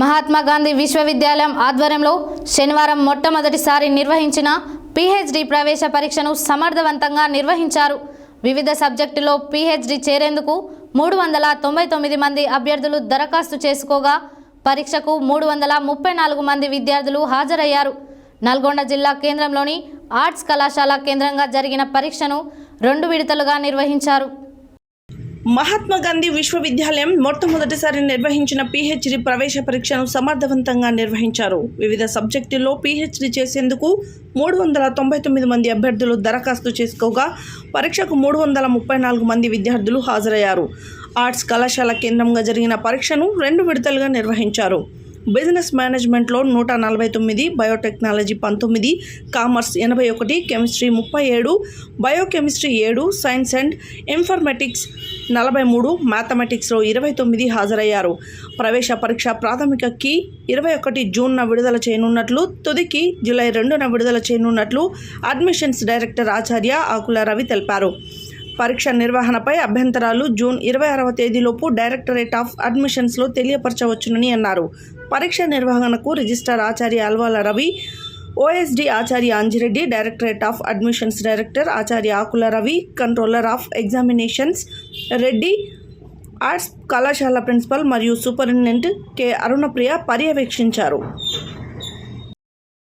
మహాత్మా గాంధీ విశ్వవిద్యాలయం ఆధ్వర్యంలో శనివారం మొట్టమొదటిసారి నిర్వహించిన పిహెచ్డి ప్రవేశ పరీక్షను సమర్థవంతంగా నిర్వహించారు. వివిధ సబ్జెక్టులో పిహెచ్డి చేరేందుకు మూడు వందల తొంభై తొమ్మిది మంది అభ్యర్థులు దరఖాస్తు చేసుకోగా పరీక్షకు మూడు వందల ముప్పై నాలుగు మంది విద్యార్థులు హాజరయ్యారు. నల్గొండ జిల్లా కేంద్రంలోని ఆర్ట్స్ కళాశాల కేంద్రంగా జరిగిన పరీక్షను రెండు విడతలుగా నిర్వహించారు. మహాత్మా గాంధీ విశ్వవిద్యాలయం మొట్టమొదటిసారి నిర్వహించిన పీహెచ్డీ ప్రవేశ పరీక్షను సమర్థవంతంగా నిర్వహించారు. వివిధ సబ్జెక్టుల్లో పీహెచ్డీ చేసేందుకు మూడు వందల తొంభై తొమ్మిది మంది అభ్యర్థులు దరఖాస్తు చేసుకోగా పరీక్షకు మూడు వందల ముప్పై నాలుగు మంది విద్యార్థులు హాజరయ్యారు. ఆర్ట్స్ కళాశాల కేంద్రంగా జరిగిన పరీక్షను రెండు విడతలుగా నిర్వహించారు. బిజినెస్ మేనేజ్మెంట్లో నూట నలభై తొమ్మిది బయోటెక్నాలజీ పంతొమ్మిది కామర్స్ ఎనభై ఒకటి కెమిస్ట్రీ ముప్పై ఏడు బయోకెమిస్ట్రీ ఏడు సైన్స్ అండ్ ఇన్ఫర్మెటిక్స్ నలభై మూడు మ్యాథమెటిక్స్లో ఇరవై తొమ్మిది హాజరయ్యారు. ప్రవేశ పరీక్ష ప్రాథమిక కీ ఇరవై ఒకటి జూన్న విడుదల చేయనున్నట్లు తుదికి జూలై రెండున విడుదల చేయనున్నట్లు అడ్మిషన్స్ డైరెక్టర్ ఆచార్య ఆకుల రవి తెలిపారు. పరీక్ష నిర్వహణపై అభ్యంతరాలు. జూన్ ఇరవై ఆరవ తేదీలోపు డైరెక్టరేట్ ఆఫ్ అడ్మిషన్స్లో తెలియపరచవచ్చునని అన్నారు. పరీక్ష నిర్వహణకు రిజిస్టార్ ఆచార్య Alwala Ravi OSD Acharya Anjireddy directorate of admissions director Acharya Akula Ravi controller of examinations Reddy arts కళాశాల ప్రిన్సిపల్ మరియు సూపరింటెండెంట్ కె. అరుణప్రియ పర్యవేక్షించారు.